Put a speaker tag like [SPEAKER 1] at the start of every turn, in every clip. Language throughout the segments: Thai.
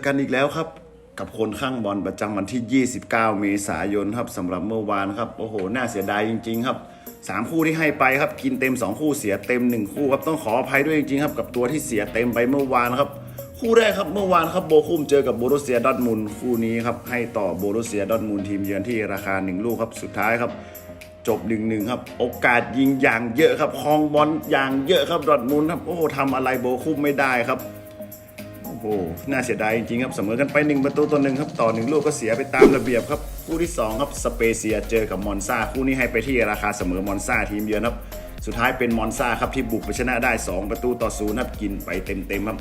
[SPEAKER 1] อกันอีกแล้วครับ กับคนข้างบอลประจำวันที่ 29 เมษายนครับสำหรับเมื่อวานครับโอ้โหน่าเสียดายจริง ๆ ครับสามคู่ที่ให้ไปครับกินเต็ม 2 คู่เสียเต็ม 1 คู่ครับต้องขออภัยด้วยจริงๆครับกับตัวที่เสียเต็มไปเมื่อวานครับ คู่แรกครับเมื่อวานครับโบคุมเจอกับโบรุเซียดอทมุนคู่นี้ครับให้ต่อโบรุเซียดอทมุนทีมเยือนที่ราคา 1 ลูกครับสุดท้ายครับจบหนึ่งหนึ่งครับโอกาสยิงอย่างเยอะครับคลองบอลอย่างเยอะครับดอทมุนครับโอ้โหทำอะไรโบคุมไม่ได้ครับ โอ้โหน่าเสียดายจริงๆครับเสมอกันไป 1 ประตูต่อหนึ่งครับต่อหนึ่งลูกก็เสียไปตามระเบียบครับคู่ที่ 2 ครับสเปเซียเจอกับมอนซาคู่นี้ให้ไปที่ราคาเสมอมอนซาทีมเยือนครับสุดท้ายเป็นมอนซาครับที่บุกไปชนะได้ 2 ประตูต่อศูนย์ครับกินไปเต็มๆครับ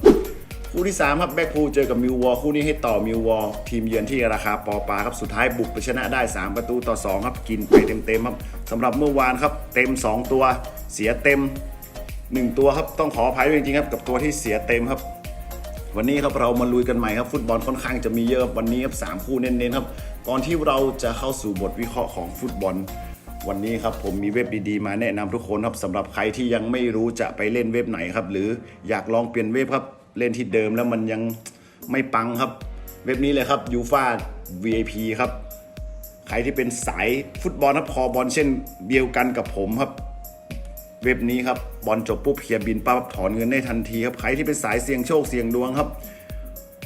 [SPEAKER 1] คู่ที่ 3 ครับแบ็คพูลเจอกับมิววอลคู่นี้ให้ต่อมิววอลทีมเยือนที่ราคาปอปาครับสุดท้ายบุกไปชนะได้ 3 ประตูต่อ 2 ครับกินไปเต็มๆครับสำหรับเมื่อวานครับเต็ม 2 ตัว เสียเต็ม 1 ตัวครับต้องขออภัยด้วยจริงๆครับกับตัวที่เสียเต็มครับ วันนี้ครับเรามาลุยกันใหม่ครับฟุตบอลค่อนข้างจะมีเยอะวันนี้ครับสามคู่เน้นๆครับก่อนที่เราจะเข้าสู่บทวิเคราะห์ของฟุตบอล วันนี้ครับผมมีเว็บดีๆมาแนะนำทุกคนครับสำหรับใครที่ยังไม่รู้จะไปเล่นเว็บไหนครับ หรืออยากลองเปลี่ยนเว็บครับเล่นที่เดิมแล้วมันยังไม่ปังครับ เว็บนี้เลยครับยูฟา VIP ครับใครที่เป็นสายฟุตบอลครับคอบอลเช่นเดียวกันกับผมครับ เว็บนี้ครับบอลจบปุ๊บเคลียบินปั๊บถอนเงินได้ทันทีครับใครที่เป็นสายเสี่ยงโชคเสี่ยงดวงครับ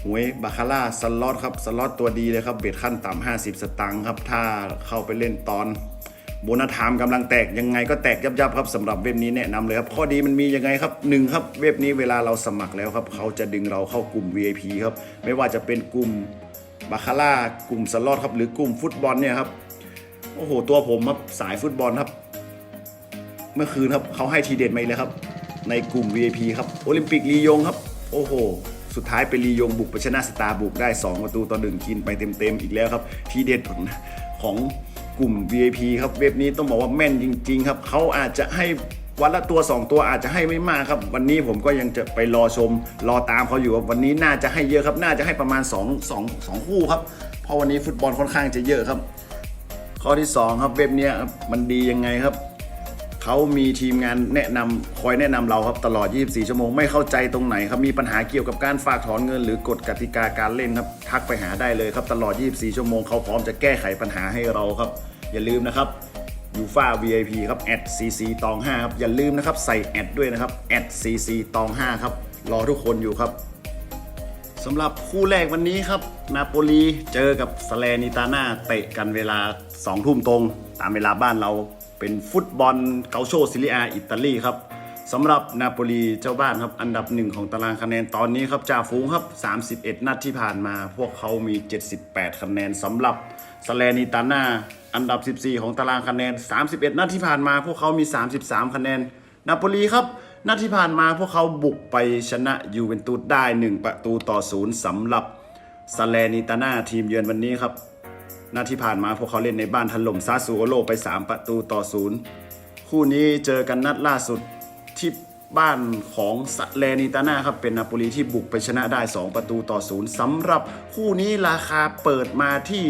[SPEAKER 1] หวยบาคาร่าสล็อตครับสล็อตตัวดีเลยครับเบ็ดขั้นต่ำ50 สตังค์ครับ ถ้าเข้าไปเล่นตอนโบนัสไทม์กำลังแตกยังไงก็แตกยับๆครับสำหรับเว็บนี้แนะนำเลยครับ ข้อดีมันมียังไงครับหนึ่งครับเว็บนี้เวลาเราสมัครแล้วครับ เขาจะดึงเราเข้ากลุ่ม VIP ครับ ไม่ว่าจะเป็นกลุ่มบาคาร่ากลุ่มสล็อตครับหรือกลุ่มฟุตบอลเนี่ยครับโอ้โหตัวผมครับสายฟุตบอลครับ เมื่อคืนครับเขาให้ทีเด็ดมาอีกแล้วครับ ในกลุ่ม VIP ครับโอลิมปิกลียงครับ โอ้โห สุดท้ายเป็นลียงบุกไปชนะสตาร์บุกได้ 2 ประตูต่อหนึ่งกินไปเต็มๆอีกแล้วครับ ทีเด็ดของกลุ่ม VIP ครับเว็บนี้ต้องบอกว่าแม่นจริง ๆ ครับเขาอาจจะให้วันละตัว 2 ตัวอาจจะให้ไม่มากครับ วันนี้ผมก็ยังจะไปรอชม รอตามเขาอยู่ครับวันนี้น่าจะให้เยอะครับ น่าจะให้ประมาณ 2 2 2 คู่ครับ เพราะวันนี้ฟุตบอลค่อนข้างจะเยอะครับ ข้อที่สองครับเว็บนี้มันดียังไงครับ เขามีทีมงานแนะนำคอยแนะนำเราครับตลอด 24 ชั่วโมง ไม่เข้าใจตรงไหนครับ มีปัญหาเกี่ยวกับการฝากถอนเงิน หรือกฎกติกาการเล่นครับ ทักไปหาได้เลยครับ ตลอด 24 ชั่วโมงเขาพร้อมจะแก้ไขปัญหาให้เราครับ อย่าลืมนะครับยูฟา VIP ครับ @cc ตอง5ครับอย่าลืมนะครับใส่แอดด้วยนะครับ @cc ตอง5ครับรอทุกคนอยู่ครับสำหรับคู่แรกวันนี้ครับ นาโปลีเจอกับสแลนิตาน่าเตะกันเวลา2ทุ่มตรง ตามเวลาบ้านเรา เป็นฟุตบอลเกาโชซิลิอาอิตาลีครับสำหรับนาโปลีเจ้าบ้านครับอันดับหนึ่งของตารางคะแนนตอนนี้ครับจ่าฝูงครับ 31 นัดที่ผ่านมา พวกเขามี 78 คะแนนสำหรับสแลนิตาน่าอันดับ 14 ของตารางคะแนน 31 นัดที่ผ่านมา พวกเขามี 33 คะแนนนาโปลีครับนัดที่ผ่านมาพวกเขาบุกไปชนะยูเวนตุสได้ 1 ประตูต่อศูนย์สำหรับซาเลนิตาน่าทีมเยือนวันนี้ครับ นัดที่ผ่านมาพวกเขาเล่นในบ้านถล่มซาซูโอโลไป 3 ประตูต่อศูนย์คู่นี้เจอกันนัดล่าสุดที่บ้านของซาเลนิตาน่าครับเป็นนาโปลีที่บุกไปชนะได้ 2 ประตูต่อศูนย์สำหรับคู่นี้ราคาเปิดมาที่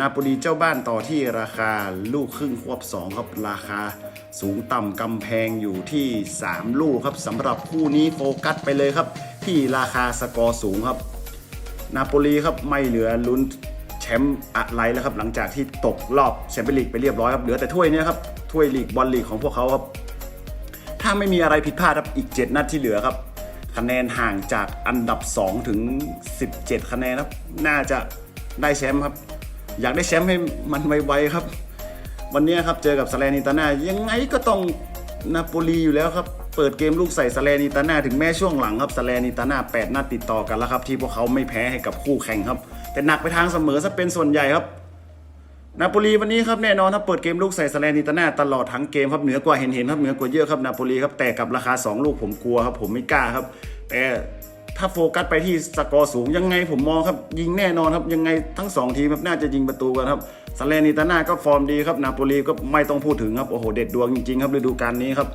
[SPEAKER 1] นาโปลีเจ้าบ้านต่อที่ราคาลูกครึ่งควบ2ครับราคาสูงต่ำกำแพงอยู่ที่ 3 ลูกครับสำหรับคู่นี้โฟกัสไปเลยครับ ที่ราคาสกอร์สูงครับ นาโปลีครับไม่เหลือลุ้น มป์อะไรแล้วครับหลังจากที่ตกรอบแชมเปี้ยนลีกไปเรียบร้อยครับเหลือแต่ถ้วยนี้ครับถ้วยลีกบอลลีกของพวกเขาครับถ้าไม่มีอะไรผิดพลาดครับอีก 7 นัดที่เหลือครับ คะแนนห่างจากอันดับ 2 ถึง 17 คะแนนครับน่าจะได้แชมป์ครับ อยากได้แชมป์ให้มันไวๆครับ วันนี้ครับเจอกับซาเลนิตาน่ายังไงก็ต้องนาโปลีอยู่แล้วครับ เปิดเกมลูกใส่ซาเลนิตาน่าถึงแม้ช่วงหลังครับซาเลนิตาน่า8นัดติดต่อกันแล้วครับที่พวกเขาไม่แพ้ให้กับคู่แข่งครับ แต่หนักไปทางเสมอซะเป็นส่วนใหญ่ครับนาโปลีวันนี้ครับแน่นอนครับเปิดเกมลูกใส่สแลนิตาน่าตลอดทั้งเกมครับเหนือกว่าเห็นเห็นครับเหนือกว่าเยอะครับนาโปลีครับแต่กับราคา 2 ลูกผมกลัวครับผมไม่กล้าครับ แต่ถ้าโฟกัสไปที่สกอร์สูงยังไงผมมองครับยิงแน่นอนครับยังไงทั้ง 2 ทีมครับน่าจะยิงประตูกันครับสแลนิตาน่าก็ฟอร์มดีครับนาโปลีก็ไม่ต้องพูดถึงครับโอ้โหเด็ดดวงจริงๆครับฤดูกาลนี้ครับ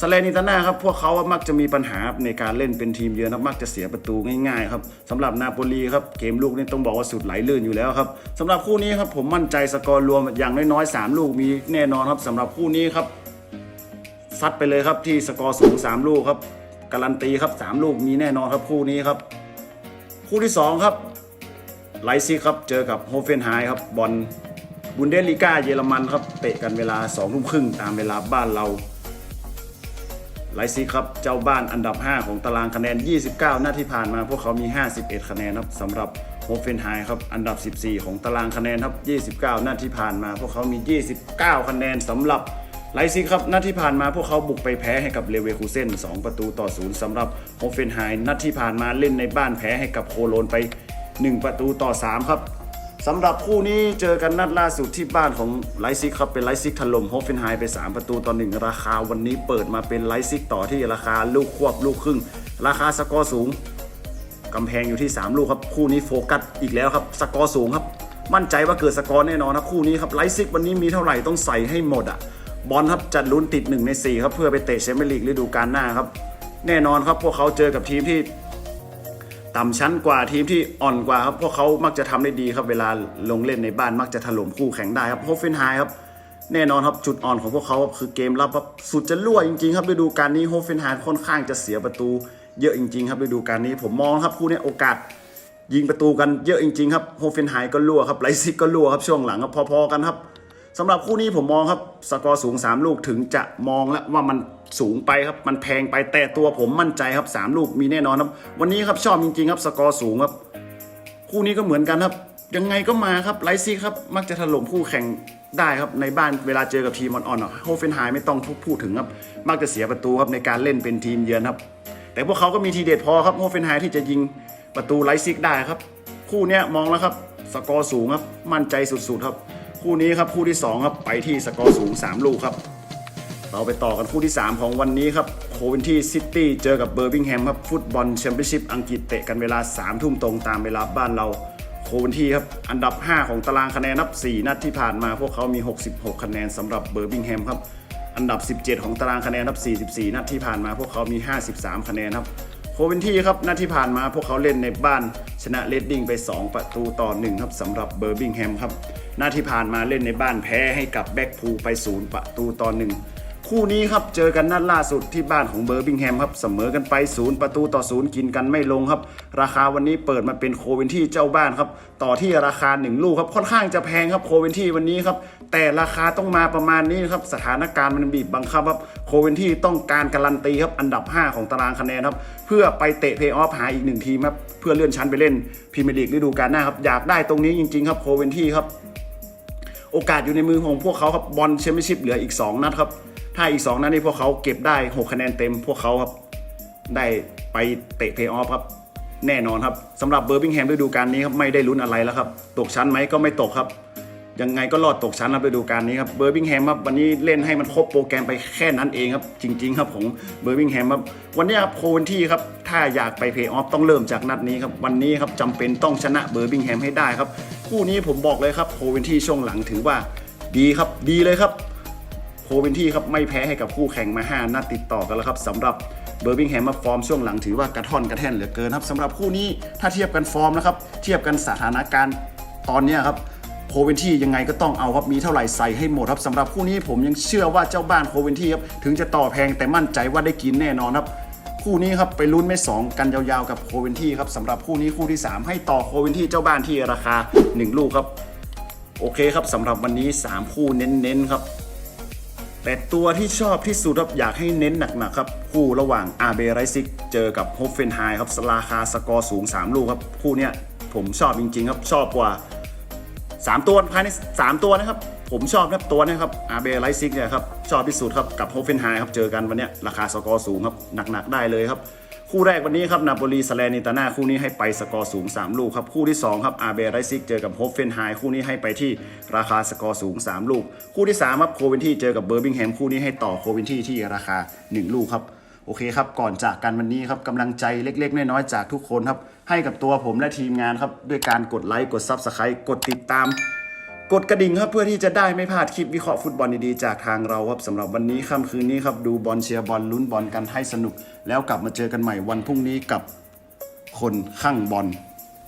[SPEAKER 1] สแลนิตาน่าครับพวกเขามักจะมีปัญหาในการเล่นเป็นทีมเยือนมักจะเสียประตูง่ายๆครับสำหรับนาโปลีครับเกมลูกนี่ต้องบอกว่าสุดไหลลื่นอยู่แล้วครับสำหรับคู่นี้ครับผมมั่นใจสกอร์รวมอย่างน้อยๆ3ลูกมีแน่นอนครับสำหรับคู่นี้ครับซัดไปเลยครับที่สกอร์สูง 3 ลูกครับการันตีครับ 3 ลูกมีแน่นอนครับคู่นี้ครับ คู่ที่ 2 ครับไลซิครับเจอกับโฮเฟนไฮครับบอลบุนเดสลีกาเยอรมันครับเตะกันเวลา2ทุ่มครึ่งตามเวลาบ้านเรา ไลซิกครับเจ้าบ้านอันดับ 5 ของตารางคะแนน 29 หน้าที่ผ่านมาพวกเขามี 51 คะแนนครับสำหรับโฮเฟนไฮครับอันดับ 14 ของตารางคะแนนครับ 29 หน้าที่ผ่านมา พวกเขามี 29 คะแนนสำหรับไลซิกครับน้าที่ผ่านมาพวกเขาบุกไปแพ้ให้กับเลเวคูเซ่น2 ประตูต่อ0สำหรับโฮเฟนไฮนัดที่ผ่านมาเล่นในบ้านแพ้ให้กับโคโลนไป 1 ประตูต่อ 3 ครับ สำหรับคู่นี้เจอกันนัดล่าสุดที่บ้านของไลซิกครับเป็นไลซิกถล่มโฮฟเฟนไฮไป 3 ประตูต่อ1ราคาวันนี้เปิดมาเป็นไลซิกต่อที่ราคาลูกควบลูกครึ่ง ราคาสกอร์สูงกำแพงอยู่ที่ 3 ลูกครับ คู่นี้โฟกัสอีกแล้วครับ สกอร์สูงครับ มั่นใจว่าเกิดสกอร์แน่นอนนะคู่นี้ครับไลซิกวันนี้มีเท่าไหร่ต้องใส่ให้หมดอะบอลครับจัดลุ้นติด1ใน4ครับเพื่อไปเตะแชมเปี้ยนลีกฤดูกาลหน้าครับแน่นอนครับพวกเขาเจอกับทีมที่ ต่ำชั้นกว่าทีมที่อ่อนกว่าครับพวกเขามักจะทำได้ดีครับเวลาลงเล่นในบ้านมักจะถล่มคู่แข่งได้ครับโฮฟเฟนไฮครับแน่นอนครับจุดอ่อนของพวกเขาครับคือเกมรับครับสุดจะรั่วจริงๆครับฤดูกาลนี้โฮฟเฟนไฮค่อนข้างจะเสียประตูเยอะจริงๆครับฤดูกาลนี้ผมมองครับคู่นี้โอกาสยิงประตูกันเยอะจริงๆครับโฮเฟนไฮก็รั่วครับไลซิกก็รั่วครับช่วงหลังครับพอๆกันครับ สำหรับคู่นี้ผมมองครับสกอร์สูง 3 ลูกถึงจะมองแล้วว่ามันสูงไปครับมันแพงไปแต่ตัวผมมั่นใจครับ 3 ลูกมีแน่นอนครับ วันนี้ครับชอบจริงๆครับสกอร์สูงครับ คู่นี้ก็เหมือนกันครับ ยังไงก็มาครับไลซิกครับมักจะถล่มคู่แข่งได้ครับในบ้านเวลาเจอกับทีมอ่อนๆโฮเฟนไฮไม่ต้องพูดถึงครับมักจะเสียประตูครับในการเล่นเป็นทีมเยือนครับ แต่พวกเขาก็มีทีเด็ดพอครับโฮเฟนไฮที่จะยิงประตูไลซิกได้ครับ คู่นี้มองแล้วครับสกอร์สูงครับมั่นใจสุดๆครับ คู่นี้ครับคู่ที่สองครับไปที่สกอร์สูง 3 ลูกครับ เราไปต่อกันคู่ที่ 3 ของวันนี้ครับโควินที่ซิตี้เจอกับเบอร์บิงแฮมครับฟุตบอลแชมเปี้ยนชิพอังกฤษเตะกันเวลา3ทุ่มตรงตามเวลาบ้านเราโควินที่ครับอันดับ 5 ของตารางคะแนนนับ 4 นัดที่ผ่านมาพวกเขามี 66 คะแนนสำหรับเบอร์บิงแฮมครับอันดับ 17 ของตารางคะแนนนับ 44 นัดที่ผ่านมาพวกเขามี 53 คะแนนครับ โควินที่ครับนัดที่ผ่านมาพวกเขาเล่นในบ้านชนะเลดดิ้งไป 2 ประตูต่อ1ครับสำหรับเบอร์บิงแฮมครับหน้าที่ผ่านมาเล่นในบ้านแพ้ให้กับแบ็กพูลไป 0 ประตูต่อ1 คู่นี้ครับเจอกันนัดล่าสุดที่บ้านของเบอร์บิงแฮมครับเสมอกันไปศูนย์ประตูต่อศูนย์กินกันไม่ลงครับ ราคาวันนี้เปิดมาเป็นโคเวนที่เจ้าบ้านครับต่อที่ราคา 1 ลูกครับค่อนข้างจะแพงครับโคเวนที่วันนี้ครับแต่ราคาต้องมาประมาณนี้ครับสถานการณ์มันบีบบังคับครับโคเวนที่ต้องการการันตีครับอันดับ 5 ของตารางคะแนนครับเพื่อไปเตะเพย์ออฟหาอีกหนึ่งทีมครับเพื่อเลื่อนชั้นไปเล่นพรีเมียร์ลีกฤดูกาลหน้าครับอยากได้ตรงนี้จริงๆครับโคเวนที่ครับโอกาสอยู่ในมือของพวกเขาครับบอลแชมเปี้ยนชิพเหลืออีก 2 นัดครับ ถ้าอีก2นัดนี้พวกเขาเก็บได้ 6 คะแนนเต็ม พวกเขาครับได้ไปเตะเพย์ออฟครับแน่นอนครับสำหรับเบอร์บิงแฮมฤดูกาลนี้ครับไม่ได้ลุ้นอะไรแล้วครับตกชั้นไหมก็ไม่ตกครับยังไงก็รอดตกชั้นครับฤดูกาลนี้ครับเบอร์บิงแฮมครับวันนี้เล่นให้มันครบโปรแกรมไปแค่นั้นเองครับจริง ๆ ครับของเบอร์บิงแฮมครับวันนี้ครับโคเวนที่ครับถ้าอยากไปเพย์ออฟต้องเริ่มจากนัดนี้ครับวันนี้ครับจำเป็นต้องชนะเบอร์บิงแฮมให้ได้ครับคู่นี้ผมบอกเลยครับโคเวนที่ช่วงหลังถือว่าดีครับดีเลยครับ โคเวนที่ครับไม่แพ้ให้กับคู่แข่งมา 5 นัดติดต่อกันแล้วครับสำหรับเบอร์บิงแฮมมาฟอร์มช่วงหลังถือว่ากระท่อนกระแท่นเหลือเกินครับสำหรับคู่นี้ถ้าเทียบกันฟอร์มนะครับเทียบกันสถานการณ์ตอนนี้ครับโคเวนที่ยังไงก็ต้องเอาครับมีเท่าไหร่ใส่ให้หมดครับสำหรับคู่นี้ผมยังเชื่อว่าเจ้าบ้านโคเวนที่ครับถึงจะต่อแพงแต่มั่นใจว่าได้กินแน่นอนครับคู่นี้ครับไปลุ้นไม่สองกันยาวๆกับโคเวนที่ครับสำหรับคู่นี้คู่ที่ 3 ให้ต่อโคเวนที่เจ้าบ้านที่ราคา 1 ลูกครับ โอเคครับสำหรับวันนี้ 3 คู่เน้นๆครับ แต่ตัวที่ชอบที่สุดครับอยากให้เน้นหนักๆครับคู่ระหว่างอาเบไรซิกเจอกับโฮฟเฟนไฮครับราคาสกอร์สูง 3 ลูกครับ คู่เนี้ยผมชอบจริงๆครับชอบกว่า 3 ตัวภายใน 3 ตัวนะครับ ผมชอบนะครับตัวนี้ครับอาเบไรซิกเนี่ยครับชอบที่สุดครับกับโฮฟเฟนไฮครับเจอกันวันเนี้ยราคาสกอร์สูงครับหนักๆได้เลยครับ คู่แรกวันนี้ครับนาโปลีสแลนิตาน่าคู่นี้ให้ไปสกอร์สูง 3 ลูกครับ คู่ที่ 2 ครับอาเบไรซิกเจอกับโฮฟเฟนไฮคู่นี้ให้ไปที่ราคาสกอร์สูง 3 ลูก คู่ที่ 3 ครับโควินที่เจอกับเบอร์บิงแฮมคู่นี้ให้ต่อโควินที่ที่ราคา 1 ลูกครับโอเคครับ ก่อนจากกันวันนี้ครับกำลังใจเล็ก ๆ น้อยๆจากทุกคนครับ ให้กับตัวผมและทีมงานครับ ด้วยการกดไลค์ กด Subscribe กดติดตาม กดกระดิ่งครับเพื่อที่จะได้ไม่พลาดคลิปวิเคราะห์ฟุตบอลดีๆจากทางเราครับสำหรับวันนี้ค่ำคืนนี้ครับดูบอลเชียร์บอลลุ้นบอลกันให้สนุก แล้วกลับมาเจอกันใหม่วันพรุ่งนี้กับคนข้างบอล